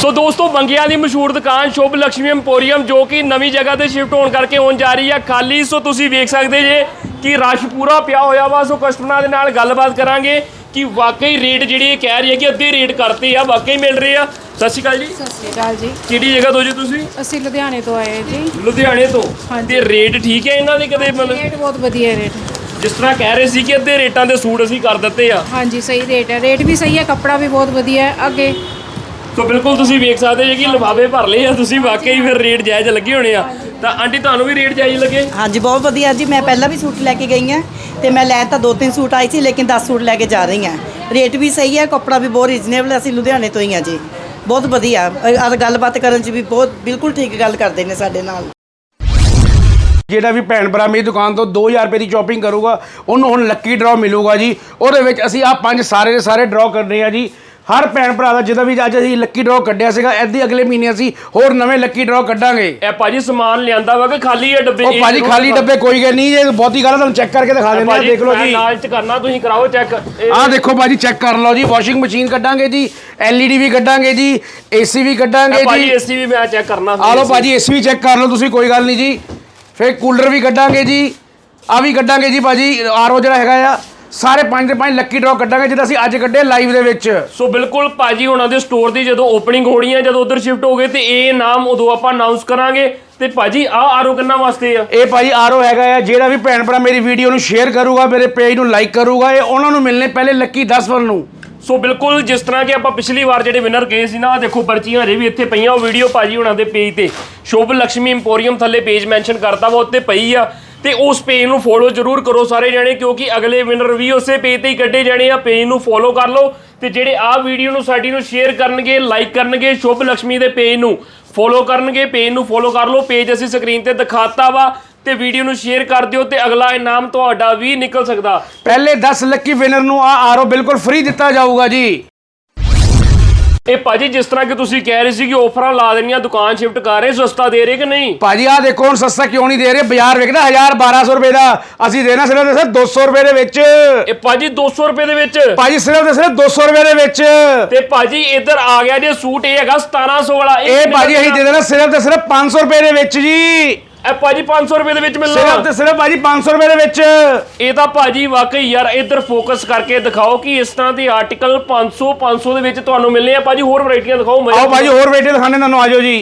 ਸੋ ਦੋਸਤੋ ਬੰਗਿਆਂ ਦੀ ਮਸ਼ਹੂਰ ਦੁਕਾਨ ਸ਼ੁਭ ਲక్ష్ਮੀ ਐਮਪੋਰੀਅਮ ਜੋ ਕਿ ਨਵੀਂ ਜਗ੍ਹਾ ਤੇ ਸ਼ਿਫਟ ਹੋਣ ਕਰਕੇ ਹੋਣ ਜਾ ਰਹੀ ਹੈ ਖਾਲੀ। ਸੋ ਤੁਸੀਂ ਵੇਖ ਸਕਦੇ ਜੇ ਕਿ ਰਸ਼ ਪੂਰਾ ਪਿਆ ਹੋਇਆ ਵਾ। ਸੋ ਕਸਟਮਰਾਂ ਦੇ ਨਾਲ ਗੱਲਬਾਤ ਕਰਾਂਗੇ ਕਿ ਵਾਕਈ ਰੇਟ ਜਿਹੜੀ ਇਹ ਕਹਿ ਰਹੀ ਹੈ ਕਿ ਅੱਧੇ ਰੇਟ ਕਰਤੇ ਆ ਵਾਕਈ ਮਿਲ ਰਹੇ ਆ। ਸਤਿ ਸ਼੍ਰੀ ਅਕਾਲ ਜੀ। ਸਤਿ ਸ਼੍ਰੀ ਅਕਾਲ ਜੀ। ਕਿਹੜੀ ਜਗ੍ਹਾ ਤੋਂ ਜੀ ਤੁਸੀਂ? ਅਸੀਂ ਲੁਧਿਆਣੇ ਤੋਂ ਆਏ ਹਾਂ ਜੀ। ਲੁਧਿਆਣੇ ਤੋਂ। ਹਾਂਜੀ। ਤੇ ਰੇਟ ਠੀਕ ਹੈ ਇਹਨਾਂ ਦੇ ਕਦੇ ਮਤਲਬ? ਰੇਟ ਬਹੁਤ ਵਧੀਆ ਹੈ ਰੇਟ। ਜਿਸ ਤਰ੍ਹਾਂ ਕਹਿ ਰਹੇ ਸੀ ਕਿ ਅੱਧੇ ਰੇਟਾਂ ਦੇ ਸੂਟ ਅਸੀਂ ਕਰ ਦਿੱਤੇ ਆ। ਹਾਂਜੀ ਸਹੀ ਰੇਟ ਹੈ। ਰੇਟ ਵੀ ਸਹੀ ਹੈ ਕੱਪੜਾ ਵੀ ਬਹੁਤ ਵਧੀਆ ਹੈ। ਅੱਗੇ ਸੋ ਬਿਲਕੁਲ ਤੁਸੀਂ ਵੇਖ ਸਕਦੇ ਜੇ ਕਿ ਲਿਫਾਫੇ ਭਰ ਲਏ ਆ ਤੁਸੀਂ ਵਾਕਈ ਫਿਰ ਰੇਟ ਜਾਇਜ਼ ਲੱਗੇ ਹੋਣੇ ਆ। ਤਾਂ ਆਂਟੀ ਤੁਹਾਨੂੰ ਵੀ ਰੇਟ ਜਾਇਜ਼ ਲੱਗੇ? ਹਾਂਜੀ ਬਹੁਤ ਵਧੀਆ ਜੀ। ਮੈਂ ਪਹਿਲਾਂ ਵੀ ਸੂਟ ਲੈ ਕੇ ਗਈ ਹਾਂ ਤੇ ਮੈਂ ਲੈ ਤਾਂ ਦੋ ਤਿੰਨ ਸੂਟ ਆਈ ਸੀ ਲੇਕਿਨ 10 ਸੂਟ ਲੈ ਕੇ ਜਾ ਰਹੀ ਹਾਂ ਰੇਟ ਵੀ ਸਹੀ ਹੈ ਕੱਪੜਾ ਵੀ ਬਹੁਤ ਰੀਜ਼ਨੇਬਲ ਅਸੀਂ ਲੁਧਿਆਣੇ ਤੋਂ ਹੀ ਹਾਂ ਜੀ। ਬਹੁਤ ਵਧੀਆ। ਅਰ ਗੱਲਬਾਤ ਕਰਨ 'ਚ ਵੀ ਬਹੁਤ ਬਿਲਕੁਲ ਠੀਕ ਗੱਲ ਕਰਦੇ ਨੇ ਸਾਡੇ ਨਾਲ। ਜਿਹੜਾ ਵੀ ਭੈਣ ਭਰਾ ਮੇਰੀ ਦੁਕਾਨ ਤੋਂ 2000 ਰੁਪਏ ਦੀ ਸ਼ਾਪਿੰਗ ਕਰੂਗਾ ਉਹਨੂੰ ਹੁਣ ਲੱਕੀ ਡਰਾਅ ਮਿਲੂਗਾ ਜੀ। ਉਹਦੇ ਵਿੱਚ ਅਸੀਂ ਆ ਪੰਜ ਸਾਰੇ ਦੇ ਸਾਰੇ ਡਰਾਅ ਕਰਨੇ ਆ ਜੀ। ਹਰ ਭੈਣ ਭਰਾ ਦਾ ਜਿਹਦਾ ਵੀ ਅੱਜ ਅਸੀਂ ਲੱਕੀ ਡਰਾਅ ਕੱਢਿਆ ਸੀਗਾ ਐਦੀ ਅਗਲੇ ਮਹੀਨੇ ਅਸੀਂ ਹੋਰ ਨਵੇਂ ਲੱਕੀ ਡਰਾਅ ਕੱਢਾਂਗੇ। ਇਹ ਭਾਜੀ ਸਮਾਨ ਲਿਆਂਦਾ ਵਾ ਕਿ ਖਾਲੀ ਹੈ ਡੱਬੇ ਉਹ ਭਾਜੀ ਖਾਲੀ ਡੱਬੇ ਕੋਈ ਗੱਲ ਨਹੀਂ ਇਹ ਬਹੁਤੀ ਗੱਲ ਆ, ਤੁਹਾਨੂੰ ਚੈੱਕ ਕਰਕੇ ਦਿਖਾ ਦਿੰਦੇ ਆ ਦੇਖ ਲਓ ਜੀ। ਨਾਲ ਚ ਕਰਨਾ ਤੁਸੀਂ ਕਰਾਓ ਚੈੱਕ ਆਹ ਦੇਖੋ ਭਾਜੀ ਚੈੱਕ ਕਰ ਲਓ ਜੀ ਵਾਸ਼ਿੰਗ ਮਸ਼ੀਨ ਕੱਢਾਂਗੇ ਜੀ ਐਲਈਡੀ ਵੀ ਕੱਢਾਂਗੇ ਜੀ ਏਸੀ ਵੀ ਕੱਢਾਂਗੇ ਭਾਜੀ ਜੀ। ਏਸੀ ਵੀ ਮੈਂ ਚੈੱਕ ਕਰਨਾ ਆ ਲਓ ਭਾਜੀ ਏਸੀ ਵੀ ਚੈੱਕ ਕਰ ਲਓ ਤੁਸੀਂ ਕੋਈ ਗੱਲ ਨਹੀਂ ਜੀ। ਫਿਰ ਕੂਲਰ ਵੀ ਕੱਢਾਂਗੇ ਜੀ ਆ ਵੀ ਕੱਢਾਂਗੇ ਜੀ ਭਾਜੀ ਆਰਓ ਜਿਹੜਾ ਹੈਗਾ ਆ ਸਾਰੇ ਪੰਜ ਦੇ ਪੰਜ ਲੱਕੀ ਡਰਾਅ ਕੱਢਾਂਗੇ ਜਿਹਦਾ ਅਸੀਂ ਅੱਜ ਕੱਢੇ ਲਾਈਵ ਦੇ ਵਿੱਚ। ਸੋ ਬਿਲਕੁਲ ਭਾਜੀ ਉਹਨਾਂ ਦੇ ਸਟੋਰ ਦੀ ਜਦੋਂ ਓਪਨਿੰਗ ਹੋਣੀ ਹੈ ਜਦੋਂ ਉਧਰ ਸ਼ਿਫਟ ਹੋ ਗਏ ਤੇ ਇਹ ਨਾਮ ਉਦੋਂ ਆਪਾਂ ਅਨਾਉਂਸ ਕਰਾਂਗੇ। ਤੇ ਭਾਜੀ ਆ ਆਰੋ ਕਿੰਨਾ ਵਾਸਤੇ ਆ? ਇਹ ਭਾਜੀ ਆਰਓ ਹੈਗਾ ਆ ਜਿਹੜਾ ਵੀ ਭੈਣ ਭਰਾ ਮੇਰੀ ਵੀਡੀਓ ਨੂੰ ਸ਼ੇਅਰ ਕਰੂਗਾ ਮੇਰੇ ਪੇਜ ਨੂੰ ਲਾਈਕ ਕਰੂਗਾ ਇਹ ਉਹਨਾਂ ਨੂੰ ਮਿਲਨੇ ਪਹਿਲੇ ਲੱਕੀ 10 ਫਲ ਨੂੰ। ਸੋ ਬਿਲਕੁਲ ਜਿਸ ਤਰ੍ਹਾਂ ਕਿ ਆਪਾਂ ਪਿਛਲੀ ਵਾਰ ਜਿਹੜੇ ਵਿਨਰ ਗਏ ਸੀ ਨਾ ਦੇਖੋ ਪਰਚੀਆਂ ਹਜੇ ਵੀ ਇੱਥੇ ਪਈਆਂ ਉਹ ਵੀਡੀਓ ਭਾਜੀ ਉਹਨਾਂ ਦੇ ਪੇਜ ਤੇ। ਸ਼ੁਭ ਲక్ష్ਮੀ ਇੰਪੋਰੀਅਮ ਥੱਲੇ ਪੇਜ ਮੈਂਸ਼ਨ ਕਰਤਾ ਵਾ ਉੱਤੇ ਪਈ ਆ। ਤੇ ਉਸ ਪੇਜ ਨੂੰ ਫੋਲੋ ਜ਼ਰੂਰ ਕਰੋ ਸਾਰੇ ਜਣੇ, ਕਿਉਂਕਿ ਅਗਲੇ ਵਿਨਰ ਵੀ ਉਸੇ ਪੇਜ ਤੇ ਹੀ ਕੱਢੇ ਜਾਣੇ ਆ। ਪੇਜ ਨੂੰ ਫੋਲੋ ਕਰ ਲਓ ਤੇ ਜਿਹੜੇ ਆਹ ਵੀਡੀਓ ਨੂੰ ਸਾਡੀ ਨੂੰ ਸ਼ੇਅਰ ਕਰਨਗੇ ਲਾਈਕ ਕਰਨਗੇ, ਸ਼ੁਭ ਲక్ష్ਮੀ ਦੇ ਪੇਜ ਨੂੰ ਫੋਲੋ ਕਰਨਗੇ ਪੇਜ ਨੂੰ ਫੋਲੋ ਕਰ ਲਓ। ਪੇਜ ਅਸੀਂ ਸਕਰੀਨ ਤੇ ਦਿਖਾਤਾ ਵਾ ਤੇ ਵੀਡੀਓ ਨੂੰ ਸ਼ੇਅਰ ਕਰ ਦਿਓ ਤੇ ਅਗਲਾ ਇਨਾਮ ਤੁਹਾਡਾ ਵੀ ਨਿਕਲ ਸਕਦਾ। ਪਹਿਲੇ 10 ਲੱਕੀ ਵਿਨਰ ਨੂੰ ਆ ਆਰਓ ਬਿਲਕੁਲ ਫ੍ਰੀ ਦਿੱਤਾ ਜਾਊਗਾ ਜੀ। ਇਹ ਭਾਜੀ ਜਿਸ ਤਰ੍ਹਾਂ ਕਿ ਤੁਸੀਂ ਕਹਿ ਰਹੇ ਸੀ ਕਿ ਆਫਰਾਂ ਲਾ ਦੇਣੀਆਂ ਦੁਕਾਨ ਸ਼ਿਫਟ ਕਰ ਰਹੇ ਸਸਤਾ ਦੇ ਰਹੇ ਕਿ ਨਹੀਂ? ਭਾਜੀ ਆ ਦੇਖੋ ਹੁਣ ਸਸਤਾ ਕਿਉਂ ਨਹੀਂ ਦੇ ਰਹੇ? ਬਾਜ਼ਾਰ ਵਿਕਦਾ 1000 1200 ਰੁਪਏ ਦਾ ਅਸੀਂ ਦੇਣਾ ਸਿਰਫ ਤੇ ਸਿਰਫ 200 ਰੁਪਏ ਦੇ ਵਿੱਚ। ਇਹ ਭਾਜੀ 200 ਰੁਪਏ ਦੇ ਵਿੱਚ? ਭਾਜੀ ਸਿਰਫ ਤੇ ਸਿਰਫ 200 ਰੁਪਏ ਦੇ ਵਿੱਚ। ਤੇ ਭਾਜੀ ਇੱਧਰ ਆ ਗਿਆ ਜੇ ਸੂਟ ਇਹ ਹੈਗਾ 1700 ਵਾਲਾ। ਇਹ ਭਾਜੀ ਅਸੀਂ ਦੇ ਦੇਣਾ ਸਿਰਫ ਤੇ ਸਿਰਫ 500 ਰੁਪਏ ਦੇ ਵਿੱਚ ਜੀ। ਇਹ ਭਾਜੀ 500 ਰੁਪਏ ਦੇ ਵਿੱਚ ਸਿਰਫ ਮਿਲਣਾ ਤੇ ਸਿਰਫ ਭਾਜੀ 500 ਰੁਪਏ ਦੇ ਵਿੱਚ। ਇਹ ਤਾਂ ਭਾਜੀ ਵਾਕਈ ਯਾਰ ਇੱਧਰ ਫੋਕਸ ਕਰਕੇ ਦਿਖਾਓ ਕਿ ਇਸ ਤਰ੍ਹਾਂ ਦੇ ਆਰਟੀਕਲ 500 500 ਦੇ ਵਿੱਚ ਤੁਹਾਨੂੰ ਮਿਲਨੇ ਆ। ਭਾਜੀ ਹੋਰ ਵੈਰਾਈਟੀਆਂ ਦਿਖਾਓ ਮਜ਼ਾ ਆਓ ਭਾਜੀ ਹੋਰ ਵੇਟੇ ਦਿਖਾਣੇ ਤੁਹਾਨੂੰ ਆਜੋ ਜੀ।